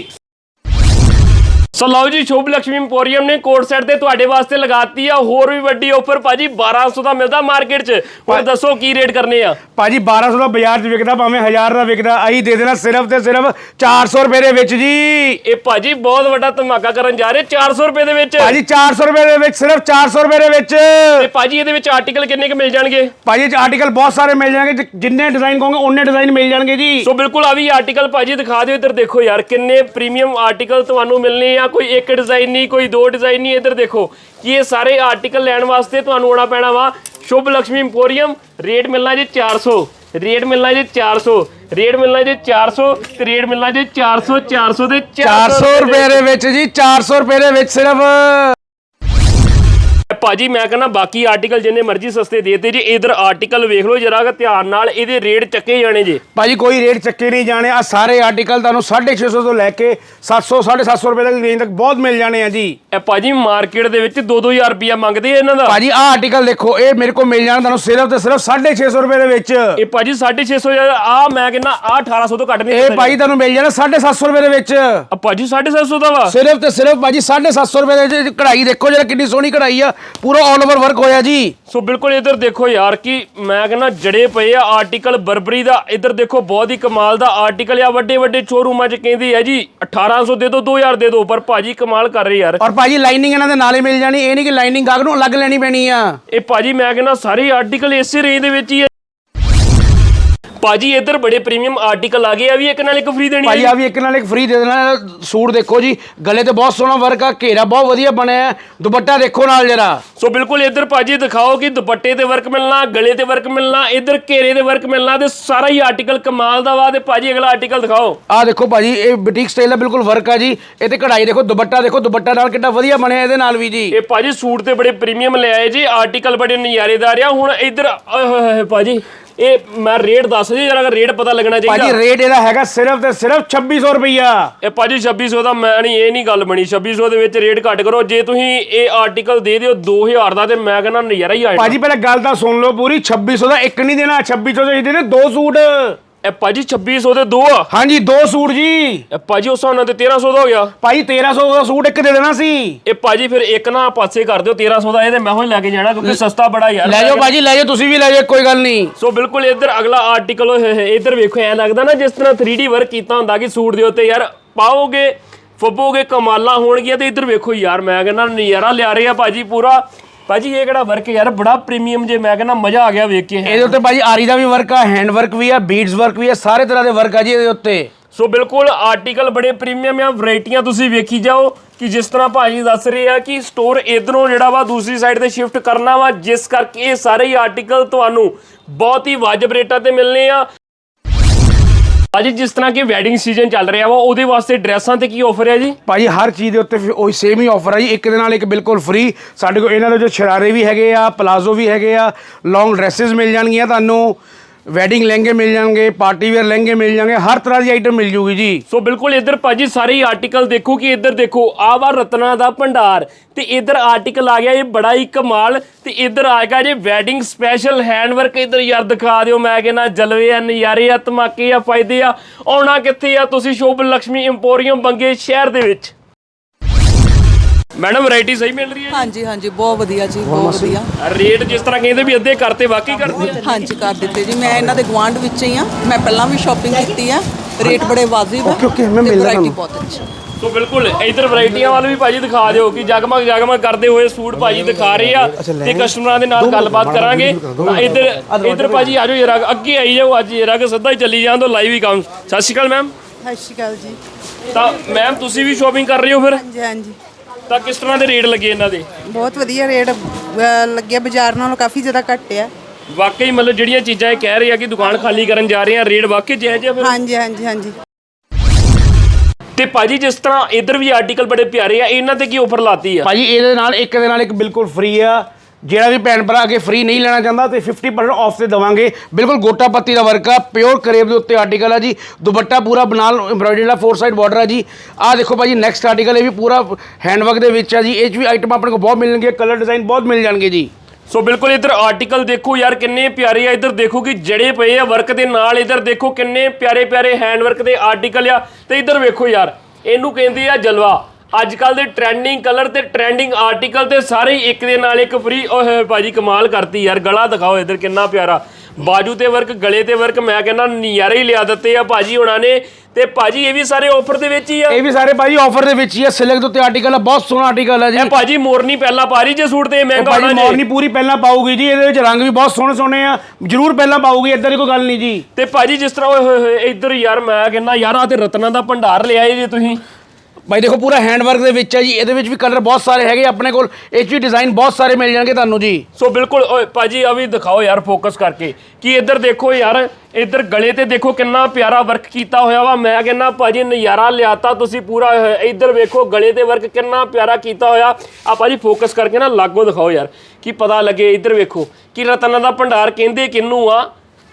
ਸੋ ਲਓ ਜੀ ਸ਼ੁਭ ਲక్ష్ਮੀ ਇੰਪੋਰੀਅਮ ਨੇ ਕੋਡ ਸੈਟ ਤੇ ਤੁਹਾਡੇ ਵਾਸਤੇ ਲਗਾਤੀ ਆ ਹੋਰ ਵੀ ਵੱਡੀ ਆਫਰ ਭਾਜੀ 1200 ਦਾ ਮਿਲਦਾ ਮਾਰਕੀਟ 'ਚ। ਹੁਣ ਦੱਸੋ ਕੀ ਰੇਟ ਕਰਨੇ ਆ? ਭਾਜੀ 1200 ਦਾ ਬਾਜ਼ਾਰ 'ਚ ਵਿਕਦਾ ਭਾਵੇਂ 1000 ਦਾ ਵਿਕਦਾ ਅਸੀਂ ਦੇ ਦੇਣਾ ਸਿਰਫ ਤੇ ਸਿਰਫ 400 ਰੁਪਏ ਦੇ ਵਿੱਚ ਜੀ। ਇਹ ਭਾਜੀ ਬਹੁਤ ਵੱਡਾ ਧਮਾਕਾ ਕਰਨ ਜਾ ਰਹੇ 400 ਰੁਪਏ ਦੇ ਵਿੱਚ। ਭਾਜੀ 400 ਰੁਪਏ ਦੇ ਵਿੱਚ ਸਿਰਫ 400 ਰੁਪਏ ਦੇ ਵਿੱਚ। ਤੇ ਭਾਜੀ ਇਹਦੇ ਵਿੱਚ ਆਰਟੀਕਲ ਕਿੰਨੇ ਕੁ ਮਿਲ ਜਾਣਗੇ? ਭਾਜੀ ਇਹ ਆਰਟੀਕਲ ਬਹੁਤ ਸਾਰੇ ਮਿਲ ਜਾਣਗੇ ਜਿੰਨੇ ਡਿਜ਼ਾਈਨ ਕਹੋਗੇ ਉਹਨੇ ਡਿਜ਼ਾਈਨ ਮਿਲ ਜਾਣਗੇ ਜੀ। ਸੋ ਬਿਲਕੁਲ ਆ ਵੀ ਆਰਟੀਕਲ ਭਾਜੀ ਦਿਖਾ ਦਿਓ ਇੱਧਰ ਦੇਖੋ ਯਾਰ ਕਿੰਨੇ ਪ੍ਰੀਮੀਅਮ ਆਰਟੀਕਲ ਤੁਹਾਨੂੰ ਮਿਲਨੇ ਆ। ਕੋਈ ਇੱਕ ਡਿਜ਼ਾਈਨ ਨਹੀਂ ਕੋਈ ਦੋ ਡਿਜ਼ਾਈਨ ਨਹੀਂ ਇੱਧਰ ਦੇਖੋ। ਕਿ ਇਹ ਸਾਰੇ ਆਰਟੀਕਲ ਲੈਣ ਵਾਸਤੇ ਤੁਹਾਨੂੰ ਆਉਣਾ ਪੈਣਾ ਵਾ? ਸ਼ੁਭ ਲక్ష్ਮੀ ਇੰਪੋਰੀਅਮ ਰੇਟ ਮਿਲਣਾ ਜੀ 400 ਰੇਟ ਮਿਲਣਾ ਜੀ 400 ਰੇਟ ਮਿਲਣਾ ਜੀ 400 ਤੇ ਰੇਟ ਮਿਲਣਾ ਜੀ 400 400 ਦੇ 400 ਰੁਪਏ ਦੇ ਵਿੱਚ ਜੀ 400 ਰੁਪਏ ਦੇ ਵਿੱਚ ਸਿਰਫ। ਭਾਜੀ ਮੈਂ ਕਹਿੰਦਾ ਬਾਕੀ ਆਰਟੀਕਲ ਜਿੰਨੇ ਮਰਜ਼ੀ ਸਸਤੇ ਦੇਤੇ ਜੀ ਇਧਰ ਆਰਟੀਕਲ ਵੇਖ ਲਓ ਜਰਾ ਧਿਆਨ ਨਾਲ ਇਹਦੇ ਰੇਟ ਚੱਕੇ ਜਾਣੇ ਜੀ। ਭਾਜੀ ਕੋਈ ਰੇਟ ਚੱਕੇ ਨਹੀਂ ਜਾਣੇ ਆ ਸਾਰੇ ਆਰਟੀਕਲ ਤੁਹਾਨੂੰ 650 ਤੋਂ ਲੈ ਕੇ 700 750 ਰੁਪਏ ਤੱਕ ਰੇਂਜ ਤੱਕ ਬਹੁਤ ਮਿਲ ਜਾਣੇ ਆ ਜੀ। ਇਹ ਭਾਜੀ ਮਾਰਕੀਟ ਦੇ ਵਿੱਚ 2-2000 ਰੁਪਿਆ ਮੰਗਦੇ ਆ ਇਹਨਾਂ ਦਾ। ਭਾਜੀ ਆਹ ਆਰਟੀਕਲ ਦੇਖੋ ਇਹ ਮੇਰੇ ਕੋਲ ਮਿਲ ਜਾਣਾ ਤੁਹਾਨੂੰ ਸਿਰਫ ਤੇ ਸਿਰਫ 650 ਰੁਪਏ ਦੇ ਵਿੱਚ। ਇਹ ਭਾਜੀ 650 ਆ ਮੈਂ ਕਹਿੰਦਾ ਆ 1800 ਤੋਂ ਘੱਟ ਨਹੀਂ ਇਹ ਭਾਜੀ ਤੁਹਾਨੂੰ ਮਿਲ ਜਾਣਾ 750 ਰੁਪਏ ਦੇ ਵਿੱਚ। ਆ ਭਾਜੀ 750 ਦਾ ਵਾ। ਸਿਰਫ ਤੇ ਸਿਰਫ ਭਾਜੀ 750 ਰੁਪਏ ਦੇ ਵਿੱਚ ਕਢਾਈ ਦੇਖੋ ਜਰਾ ਕਿੰਨੀ ਸੋਹਣੀ ਕਢਾਈ ਆ। ਪੂਰਾ ਆਲ ਓਵਰ ਵਰਕ ਹੋਇਆ ਜੀ। ਸੋ ਬਿਲਕੁਲ ਇੱਧਰ ਦੇਖੋ ਯਾਰ ਕਿ ਮੈਂ ਕਹਿੰਦਾ ਜੜੇ ਪਏ ਆ ਆਰਟੀਕਲ ਬਰਬਰੀ ਦਾ। ਇੱਧਰ ਦੇਖੋ ਬਹੁਤ ਹੀ ਕਮਾਲ ਦਾ ਆਰਟੀਕਲ ਆ ਵੱਡੇ ਵੱਡੇ ਸ਼ੋਰੂਮਾਂ 'ਚ ਕਹਿੰਦੇ ਆ ਜੀ 1800 ਦੇ ਦਿਓ 2000 ਦੇ ਦਿਓ ਪਰ ਭਾਜੀ ਕਮਾਲ ਕਰ ਰਹੇ ਯਾਰ। ਔਰ ਭਾਜੀ ਲਾਈਨਿੰਗ ਇਹਨਾਂ ਦੇ ਨਾਲ ਹੀ ਮਿਲ ਜਾਣੀ ਇਹ ਨਹੀਂ ਕਿ ਲਾਈਨਿੰਗ ਗਾਹਕ ਨੂੰ ਅਲੱਗ ਲੈਣੀ ਪੈਣੀ ਆ। ਇਹ ਭਾਜੀ ਮੈਂ ਕਹਿੰਦਾ ਸਾਰੇ ਆਰਟੀਕਲ ਇਸੇ ਰੇਂਜ ਦੇ ਵਿੱਚ ਹੀ ਆ। ਭਾਜੀ ਇੱਧਰ ਬੜੇ ਪ੍ਰੀਮੀਅਮ ਆਰਟੀਕਲ ਆ ਗਏ ਆ ਵੀ ਇੱਕ ਨਾਲ ਇੱਕ ਫ੍ਰੀ ਦੇਣੀ ਹੈ ਆ ਵੀ ਇੱਕ ਨਾਲ ਇੱਕ ਫ੍ਰੀ ਦੇ ਦੇਣਾ ਸੂਟ ਦੇਖੋ ਜੀ ਗਲੇ ਤੇ ਬਹੁਤ ਸੋਹਣਾ ਵਰਕ ਆ ਘੇਰਾ ਬਹੁਤ ਵਧੀਆ ਬਣਿਆ ਹੈ ਦੁਪੱਟਾ ਦੇਖੋ ਨਾਲ ਜਰਾ। ਸੋ ਬਿਲਕੁਲ ਇੱਧਰ ਭਾਜੀ ਦਿਖਾਓ ਕਿ ਦੁਪੱਟੇ ਤੇ ਵਰਕ ਮਿਲਣਾ ਗਲੇ ਤੇ ਵਰਕ ਮਿਲਣਾ ਇੱਧਰ ਘੇਰੇ ਤੇ ਵਰਕ ਮਿਲਣਾ ਤੇ ਸਾਰਾ ਹੀ ਆਰਟੀਕਲ ਕਮਾਲ ਦਾ ਵਾ ਤੇ ਭਾਜੀ ਅਗਲਾ ਆਰਟੀਕਲ ਦਿਖਾਓ। ਆ ਦੇਖੋ ਭਾਜੀ ਇਹ ਬੁਟੀਕ ਸਟਾਈਲ ਦਾ ਬਿਲਕੁਲ ਵਰਕ ਆ ਜੀ ਇਹ ਤੇ ਕਢਾਈ ਦੇਖੋ ਦੁਪੱਟਾ ਦੇਖੋ ਦੁਪੱਟਾ ਨਾਲ ਕਿੰਨਾ ਵਧੀਆ ਬਣਿਆ ਇਹਦੇ ਨਾਲ ਵੀ ਜੀ। ਇਹ ਭਾਜੀ ਸੂਟ ਤੇ ਬੜੇ ਪ੍ਰੀਮੀਅਮ ਲੈ ਆਏ ਜੀ ਆਰਟੀਕਲ ਬੜੇ ਨਜ਼ਾਰੇਦਾਰ ਆ ਹੁਣ ਇੱਧਰ ਓਏ ਹੋਏ ਹੋਏ ਭਾਜੀ। ਇਹ ਮੈਂ ਰੇਟ ਦੱਸ ਜੀ ਜਰਾ ਰੇਟ ਪਤਾ ਲੱਗਣਾ ਭਾਜੀ ਚਾਹੀਦਾ ਰੇਟ ਇਹਦਾ ਹੈਗਾ ਸਿਰਫ ਤੇ ਸਿਰਫ 2600 ਰੁਪਈਆ। ਇਹ ਭਾਜੀ 2600 ਦਾ ਮੈਂ ਨਹੀਂ ਇਹ ਨਹੀਂ ਗੱਲ ਬਣੀ। 2600 ਦੇ ਵਿੱਚ ਰੇਟ ਘੱਟ ਕਰੋ। ਜੇ ਤੁਸੀਂ ਇਹ ਆਰਟੀਕਲ ਦੇ ਦਿਓ 2000 ਦਾ ਤੇ ਮੈਂ ਕਹਿੰਦਾ ਨਜ਼ਾਰਾ ਹੀ ਆ ਜਾਣਾ। ਭਾਜੀ ਪਹਿਲਾਂ ਗੱਲ ਤਾਂ ਸੁਣ ਲਓ ਪੂਰੀ। 2600 ਦਾ ਇੱਕ ਨਹੀਂ ਦੇਣਾ 2600 ਦੇ ਦੇਣੇ ਦੋ ਸੂਟ। ਇਹ ਭਾਜੀ 2600 ਦੇ ਦੋ ਆ। ਹਾਂਜੀ ਦੋ ਸੂਟ ਜੀ। ਇਹ ਭਾਜੀ ਉਸ ਨਾਲ ਤੇ 1300 ਦਾ ਹੋ ਗਿਆ। ਭਾਜੀ 1300 ਦਾ ਸੂਟ ਇੱਕ ਦੇ ਦੇਣਾ ਸੀ। ਇਹ ਭਾਜੀ ਫਿਰ ਇੱਕ ਨਾ ਪਾਸੇ ਕਰ ਦਿਓ 1300 ਦਾ ਇਹ ਤੇ ਮੈਂ ਹੋਈ ਲੈ ਕੇ ਜਾਣਾ ਕਿਉਂਕਿ ਸਸਤਾ ਬੜਾ ਯਾਰ। ਲੈ ਜਾਓ ਭਾਜੀ ਲੈ ਜਾਓ ਤੁਸੀਂ ਵੀ ਲੈ ਜਾਓ ਕੋਈ ਗੱਲ ਨਹੀਂ। ਸੋ ਬਿਲਕੁਲ ਇੱਧਰ ਅਗਲਾ ਆਰਟੀਕਲ ਇੱਧਰ ਵੇਖੋ ਐ ਲੱਗਦਾ ਨਾ ਜਿਸ ਤਰ੍ਹਾਂ 3D ਵਰਕ ਕੀਤਾ ਹੁੰਦਾ ਕਿ ਸੂਟ ਦੇ ਉੱਤੇ ਯਾਰ ਪਾਓਗੇ ਫੱਬੋਗੇ ਕਮਾਲਾਂ ਹੋਣਗੀਆਂ ਤੇ ਇੱਧਰ ਵੇਖੋ ਯਾਰ ਮੈਂ ਕਹਿੰਦਾ ਨਜ਼ਾਰਾ ਲਿਆ ਰਹੇ ਆ ਭਾਜੀ ਪੂਰਾ। ਭਾਜੀ ਇਹ ਕਿਹੜਾ ਵਰਕ ਯਾਰ? ਬੜਾ ਪ੍ਰੀਮੀਅਮ ਜੇ ਮੈਂ ਕਹਿੰਦਾ ਮਜ਼ਾ ਆ ਗਿਆ ਵੇਖ ਕੇ। ਇਹਦੇ ਉੱਤੇ ਭਾਜੀ ਆਰੀ ਦਾ ਵੀ ਵਰਕ ਆ ਹੈਂਡ ਵਰਕ ਵੀ ਆ ਬੀਡਸ ਵਰਕ ਵੀ ਆ ਸਾਰੇ ਤਰ੍ਹਾਂ ਦੇ ਵਰਕ ਆ ਜੀ ਇਹਦੇ ਉੱਤੇ। ਸੋ ਬਿਲਕੁਲ ਆਰਟੀਕਲ ਬੜੇ ਪ੍ਰੀਮੀਅਮ ਆ ਵੈਰਾਈਟੀਆਂ ਤੁਸੀਂ ਵੇਖੀ ਜਾਓ ਕਿ ਜਿਸ ਤਰ੍ਹਾਂ ਭਾਜੀ ਦੱਸ ਰਹੇ ਆ ਕਿ ਸਟੋਰ ਇਧਰੋਂ ਜਿਹੜਾ ਵਾ ਦੂਸਰੀ ਸਾਈਡ ਤੇ ਸ਼ਿਫਟ ਕਰਨਾ ਵਾ ਜਿਸ ਕਰਕੇ ਇਹ ਸਾਰੇ ਹੀ ਆਰਟੀਕਲ ਤੁਹਾਨੂੰ ਬਹੁਤ ਹੀ ਵਾਜਬ ਰੇਟਾਂ ਤੇ ਮਿਲਨੇ ਆ। ਭਾਜੀ, ਜਿਸ ਤਰ੍ਹਾਂ ਕਿ ਵੈਡਿੰਗ ਸੀਜ਼ਨ ਚੱਲ ਰਿਹਾ ਵਾ, ਉਹਦੇ ਵਾਸਤੇ ਡਰੈਸਾਂ ਤੇ ਕੀ ਆਫਰ ਹੈ ਜੀ? ਭਾਜੀ, ਹਰ ਚੀਜ਼ ਦੇ ਉੱਤੇ ਫਿਰ ਉਹੀ ਸੇਮ ਹੀ ਆਫਰ ਆ ਜੀ। ਇੱਕ ਦੇ ਨਾਲ ਇੱਕ ਬਿਲਕੁਲ ਫ੍ਰੀ ਸਾਡੇ ਕੋਲ ਇਹਨਾਂ ਦੇ ਜੋ ਸ਼ਰਾਰੇ ਵੀ ਹੈਗੇ ਆ ਪਲਾਜ਼ੋ ਵੀ ਹੈਗੇ ਆ ਲੌਂਗ ਡਰੈਸਸ ਮਿਲ ਜਾਣਗੀਆਂ ਤੁਹਾਨੂੰ। ਵੈਡਿੰਗ ਲਹਿੰਗੇ ਮਿਲ ਜਾਣਗੇ ਪਾਰਟੀ ਵੇਅਰ ਲਹਿੰਗੇ ਮਿਲ ਜਾਣਗੇ, ਹਰ ਤਰ੍ਹਾਂ ਦੀ ਆਈਟਮ ਮਿਲ ਜੂਗੀ ਜੀ। ਸੋ ਬਿਲਕੁਲ ਇੱਧਰ ਭਾਜੀ ਸਾਰੇ ਹੀ ਆਰਟੀਕਲ ਦੇਖੋ ਕਿ ਇੱਧਰ ਦੇਖੋ, ਆਹ ਵਾ ਰਤਨਾ ਦਾ ਭੰਡਾਰ, ਤੇ ਇੱਧਰ ਆਰਟੀਕਲ ਆ ਗਿਆ, ਇਹ ਬੜਾ ਹੀ ਕਮਾਲ, ਤੇ ਇੱਧਰ ਆਏਗਾ ਜੇ ਵੈਡਿੰਗ ਸਪੈਸ਼ਲ ਹੈਂਡਵਰਕ ਇੱਧਰ ਯਾਰ ਦਿਖਾ ਦਿਓ, ਮੈਂ ਕਹਿੰਦਾ ਜਲਵੇ ਆ, ਨਜ਼ਾਰੇ ਆ, ਧਮਾਕੇ ਆ, ਫਾਇਦੇ ਆ, ਆਉਣਾ ਕਿੱਥੇ ਆ ਤੁਸੀਂ ਸ਼ੋਭ ਲక్ష్ਮੀ ਇੰਪੋਰੀਅਮ ਬੰਗੇ ਸ਼ਹਿਰ ਦੇ ਵਿੱਚ। ਮੈਡਮ ਵੈਰਾਈਟੀ ਸਹੀ ਮਿਲ ਰਹੀ ਹੈ ਹਾਂਜੀ ਹਾਂਜੀ ਬਹੁਤ ਵਧੀਆ ਜੀ ਬਹੁਤ ਵਧੀਆ। ਰੇਟ ਜਿਸ ਤਰ੍ਹਾਂ ਕਹਿੰਦੇ ਵੀ ਅੱਧੇ ਕਰਤੇ ਵਾਕਈ ਕਰਦੇ ਆ ਹਾਂਜੀ ਕਰ ਦਿੱਤੇ ਜੀ। ਮੈਂ ਇਹਨਾਂ ਦੇ ਗਵਾਂਢ ਵਿੱਚ ਹੀ ਆ ਮੈਂ ਪਹਿਲਾਂ ਵੀ ਸ਼ਾਪਿੰਗ ਕੀਤੀ ਆ। ਰੇਟ ਬੜੇ ਵਾਜਿਬ ਆ Okay, okay, ਮੈਂ ਤੇ ਮਿਲਦਾ variety ਤੁਹਾਨੂੰ। ਬਹੁਤ ਅੱਛੀ ਸੋ ਬਿਲਕੁਲ ਇਧਰ ਵੈਰਾਈਟੀਆਂ ਵੱਲ ਵੀ ਭਾਜੀ ਦਿਖਾ ਦਿਓ ਕਿ ਜਗਮਗ ਜਗਮਗ ਕਰਦੇ ਹੋਏ ਸੂਟ ਭਾਜੀ ਦਿਖਾ ਰਹੇ ਆ ਤੇ ਕਸਟਮਰਾਂ ਦੇ ਨਾਲ ਗੱਲਬਾਤ ਕਰਾਂਗੇ। ਤਾਂ ਇਧਰ ਇਧਰ ਭਾਜੀ ਆਜੋ ਜਰਾ ਅੱਗੇ ਆਈ ਜਾਓ ਅੱਜ ਜਰਾ ਕਿ ਸਿੱਧਾ ਹੀ ਚੱਲੀ ਜਾਣ ਤੋਂ ਲਾਈਵ ਹੀ ਕੰਮ। ਸਤਿ ਸ਼੍ਰੀ ਅਕਾਲ ਮੈਮ ਸਤਿ ਸ਼੍ਰੀ ਅਕਾਲ ਜੀ। ਤਾਂ ਮੈਮ ਤੁਸੀਂ ਵੀ ਸ਼ਾਪਿੰਗ ਕਰ ਰਹੇ ਹੋ ਫਿਰ? ਹਾਂਜੀ ਹਾਂਜੀ। ਤਾਂ ਕਿਸ ਤਰ੍ਹਾਂ ਦੇ ਰੇਟ ਲੱਗੇ ਇਹਨਾਂ ਦੇ? ਬਹੁਤ ਵਧੀਆ ਰੇਟ ਅਹ, ਲੱਗਿਆ ਬਾਜ਼ਾਰ ਨਾਲੋਂ ਕਾਫੀ ਜ਼ਿਆਦਾ ਘੱਟ ਆ। ਵਾਕਈ ਮਤਲਬ ਜਿਹੜੀਆਂ ਚੀਜ਼ਾਂ ਇਹ ਕਹਿ ਰਹੇ ਆ ਕਿ ਦੁਕਾਨ ਖਾਲੀ ਕਰਨ ਜਾ ਰਹੇ ਆ ਰੇਟ ਵਾਕਈ ਜਾਇਜ਼ ਆ ਫਿਰ? ਹਾਂਜੀ ਹਾਂਜੀ ਹਾਂਜੀ। ਤੇ ਭਾਜੀ ਜਿਸ ਤਰ੍ਹਾਂ ਇਧਰ ਵੀ ਆਰਟੀਕਲ ਬੜੇ ਪਿਆਰੇ ਆ ਇਹਨਾਂ ਤੇ ਕੀ ਆਫਰ ਲਾਤੀ ਆ? ਭਾਜੀ ਇਹਦੇ ਨਾਲ ਇੱਕ ਦੇ ਨਾਲ ਇੱਕ ਬਿਲਕੁਲ ਫ੍ਰੀ ਆ। ਜਿਹੜਾ ਵੀ ਭੈਣ ਭਰਾ ਕੇ ਫ੍ਰੀ ਨਹੀਂ ਲੈਣਾ ਚਾਹੁੰਦਾ, ਤੇ 50% ਆਫ ਤੇ ਦਵਾਂਗੇ। ਬਿਲਕੁਲ ਗੋਟਾ ਪੱਤੀ ਦਾ ਵਰਕ ਆ ਪਿਓਰ ਕਰੇਬ ਦੇ ਉੱਤੇ ਆਰਟੀਕਲ ਆ ਜੀ। ਦੁਪੱਟਾ ਪੂਰਾ ਬਨਾਲ ਐਮਬ੍ਰਾਇਡਰੀ ਦਾ ਫੋਰ ਸਾਈਡ ਬਾਰਡਰ ਆ ਜੀ। ਆਹ ਦੇਖੋ ਭਾਜੀ ਨੈਕਸਟ ਆਰਟੀਕਲ ਇਹ ਵੀ ਪੂਰਾ ਹੈਂਡਵਰਕ ਦੇ ਵਿੱਚ ਆ ਜੀ। ਇਹ 'ਚ ਵੀ ਆਈਟਮ ਆਪਣੇ ਕੋਲ ਬਹੁਤ ਮਿਲਣਗੇ ਕਲਰ ਡਿਜ਼ਾਈਨ ਬਹੁਤ ਮਿਲ ਜਾਣਗੇ ਜੀ। ਸੋ ਬਿਲਕੁਲ ਇੱਧਰ ਆਰਟੀਕਲ ਦੇਖੋ ਯਾਰ, ਕਿੰਨੇ ਪਿਆਰੇ ਆ। ਇੱਧਰ ਦੇਖੋ ਕਿ ਜੜੇ ਪਏ ਆ ਵਰਕ ਦੇ ਨਾਲ। ਇੱਧਰ ਦੇਖੋ ਕਿੰਨੇ ਪਿਆਰੇ ਪਿਆਰੇ ਹੈਂਡਵਰਕ ਦੇ ਆਰਟੀਕਲ ਆ। ਤੇ ਇੱਧਰ ਵੇਖੋ ਯਾਰ, ਇਹਨੂੰ ਕਹਿੰਦੇ ਆ ਜਲਵਾ। ਅੱਜ ਕੱਲ ਦੇ ਟ੍ਰੈਂਡਿੰਗ ਕਲਰ ਤੇ ਟ੍ਰੈਂਡਿੰਗ ਆਰਟੀਕਲ ਤੇ ਸਾਰੇ ਹੀ ਇੱਕ ਦੇ ਨਾਲ ਇੱਕ ਫ੍ਰੀ ਓਏ ਭਾਜੀ ਕਮਾਲ ਕਰਤੀ ਯਾਰ ਗਲਾ ਦਿਖਾਓ ਇੱਧਰ ਕਿੰਨਾ ਪਿਆਰਾ। ਬਾਜੂ ਤੇ ਵਰਕ ਗਲੇ ਤੇ ਵਰਕ ਮੈਂ ਕਹਿੰਦਾ ਨਜ਼ਾਰੇ ਹੀ ਲਿਆ ਦਿੱਤੇ ਆ ਭਾਜੀ ਹੁਣਾਂ ਨੇ ਤੇ ਭਾਜੀ ਇਹ ਵੀ ਸਾਰੇ ਆਫਰ ਦੇ ਵਿੱਚ ਹੀ ਆ। ਇਹ ਵੀ ਸਾਰੇ ਭਾਜੀ ਆਫਰ ਦੇ ਵਿੱਚ ਹੀ ਆ ਸਿਲਕ ਦੇ ਉੱਤੇ ਆਰਟੀਕਲ ਆ ਬਹੁਤ ਸੋਹਣਾ ਆਰਟੀਕਲ ਆ ਜੀ। ਇਹ ਭਾਜੀ ਮੋਰਨੀ ਪਹਿਲਾਂ ਪਾ ਰਹੀ ਜੇ ਸੂਟ ਤੇ ਮਹਿੰਗਾ ਹੋਣਾ ਜੇ। ਮੋਰਨੀ ਪੂਰੀ ਪਹਿਲਾਂ ਪਾਊਗੀ ਜੀ ਇਹਦੇ ਵਿੱਚ ਰੰਗ ਵੀ ਬਹੁਤ ਸੋਹਣੇ ਸੋਹਣੇ ਆ ਜਰੂਰ ਪਹਿਲਾਂ ਪਾਊਗੀ ਇਦਾਂ ਦੀ ਕੋਈ ਗੱਲ ਨਹੀਂ ਜੀ। ਤੇ ਭਾਜੀ ਜਿਸ ਤਰ੍ਹਾਂ ਓਏ ਹੋਏ ਹੋਏ ਇੱਧਰ ਯਾਰ ਮੈਂ ਕਹਿੰਦਾ ਯਾਰ ਆ ਤੇ ਰਤਨਾਂ ਦਾ ਭੰਡਾਰ ਲਿਆਏ ਜੇ ਤੁਸੀਂ। ਭਾਈ ਦੇਖੋ ਪੂਰਾ ਹੈਂਡ ਵਰਕ ਦੇ ਵਿੱਚ ਹੈ ਜੀ, ਇਹਦੇ ਵਿੱਚ ਵੀ ਕਲਰ ਬਹੁਤ ਸਾਰੇ ਹੈਗੇ ਆਪਣੇ ਕੋਲ ਇਹ 'ਚ ਵੀ ਡਿਜ਼ਾਈਨ ਬਹੁਤ ਸਾਰੇ ਮਿਲ ਜਾਣਗੇ ਤੁਹਾਨੂੰ ਜੀ। ਸੋ ਬਿਲਕੁਲ, ਓਏ ਭਾਜੀ, ਆ ਵੀ ਦਿਖਾਓ ਯਾਰ ਫੋਕਸ ਕਰਕੇ। ਕਿ ਇੱਧਰ ਦੇਖੋ ਯਾਰ, ਇੱਧਰ ਗਲੇ ਤੇ ਦੇਖੋ ਕਿੰਨਾ ਪਿਆਰਾ ਵਰਕ ਕੀਤਾ ਹੋਇਆ ਵਾ। ਮੈਂ ਕਹਿੰਦਾ ਭਾਜੀ, ਨਜ਼ਾਰਾ ਲਿਆਤਾ ਤੁਸੀਂ ਪੂਰਾ, ਇੱਧਰ ਵੇਖੋ ਗਲੇ ਤੇ ਵਰਕ ਕਿੰਨਾ ਪਿਆਰਾ ਕੀਤਾ ਹੋਇਆ। ਆ ਭਾਜੀ ਫੋਕਸ ਕਰਕੇ ਨਾ ਲਾਗੋ ਦਿਖਾਓ ਯਾਰ, ਕਿ ਪਤਾ ਲੱਗੇ ਇੱਧਰ ਵੇਖੋ। ਕਿ ਰਤਨਾਂ ਦਾ ਭੰਡਾਰ ਕਹਿੰਦੇ ਕਿੰਨੂੰ ਆ?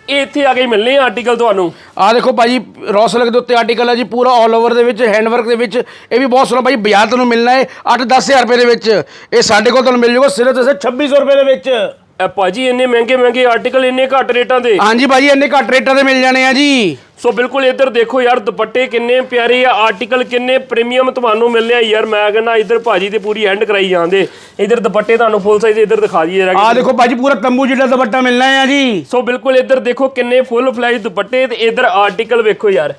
ਇਹ ਇੱਥੇ ਆ ਕੇ ਹੀ ਮਿਲਨੇ ਆ ਆਰਟੀਕਲ ਤੁਹਾਨੂੰ। ਆਹ ਦੇਖੋ ਭਾਜੀ ਰੌਸਲਕ ਦੇ ਉੱਤੇ ਆਰਟੀਕਲ ਹੈ ਜੀ ਪੂਰਾ ਆਲ ਓਵਰ ਦੇ ਵਿੱਚ ਹੈਂਡਵਰਕ ਦੇ ਵਿੱਚ ਇਹ ਵੀ ਬਹੁਤ ਸੋਹਣਾ ਭਾਜੀ ਬਾਜ਼ਾਰ ਤੁਹਾਨੂੰ ਮਿਲਣਾ ਹੈ 8-10000 ਰੁਪਏ ਦੇ ਵਿੱਚ। ਇਹ ਸਾਡੇ ਕੋਲ ਤੁਹਾਨੂੰ ਮਿਲ ਜਾਊਗਾ ਸਿਰਫ ਤੇ ਸਿਰਫ 2600 ਰੁਪਏ ਦੇ ਵਿੱਚ। ਇਹ ਭਾਜੀ ਇੰਨੇ ਮਹਿੰਗੇ ਮਹਿੰਗੇ ਆਰਟੀਕਲ ਇੰਨੇ ਘੱਟ ਰੇਟਾਂ ਦੇ। ਹਾਂਜੀ ਭਾਜੀ ਇੰਨੇ ਘੱਟ ਰੇਟਾਂ ਦੇ ਮਿਲ ਜਾਣੇ ਆ ਜੀ। ਸੋ ਬਿਲਕੁਲ ਇੱਧਰ ਦੇਖੋ ਯਾਰ ਦੁਪੱਟੇ ਕਿੰਨੇ ਪਿਆਰੇ ਆ ਆਰਟੀਕਲ ਕਿੰਨੇ ਪ੍ਰੀਮੀਅਮ ਤੁਹਾਨੂੰ ਮਿਲਨੇ ਆ ਯਾਰ। ਮੈਂ ਕਹਿੰਦਾ ਇੱਧਰ ਭਾਜੀ ਤੇ ਪੂਰੀ ਐਂਡ ਕਰਾਈ ਜਾਂਦੇ। ਇੱਧਰ ਦੁਪੱਟੇ ਤੁਹਾਨੂੰ ਫੁੱਲ ਸਾਈਜ਼ ਇੱਧਰ ਦਿਖਾ ਦਈਏ ਜਰਾ ਆਹ ਦੇਖੋ ਭਾਜੀ ਪੂਰਾ ਤੰਬੂ ਜਿੱਡਾ ਦੁਪੱਟਾ ਮਿਲਣਾ ਹੈ ਜੀ। ਸੋ ਬਿਲਕੁਲ ਇੱਧਰ ਦੇਖੋ ਕਿੰਨੇ ਫੁੱਲ ਫਲੈਜ ਦੁਪੱਟੇ ਤੇ ਇੱਧਰ ਆਰਟੀਕਲ ਵੇਖੋ ਯਾਰ।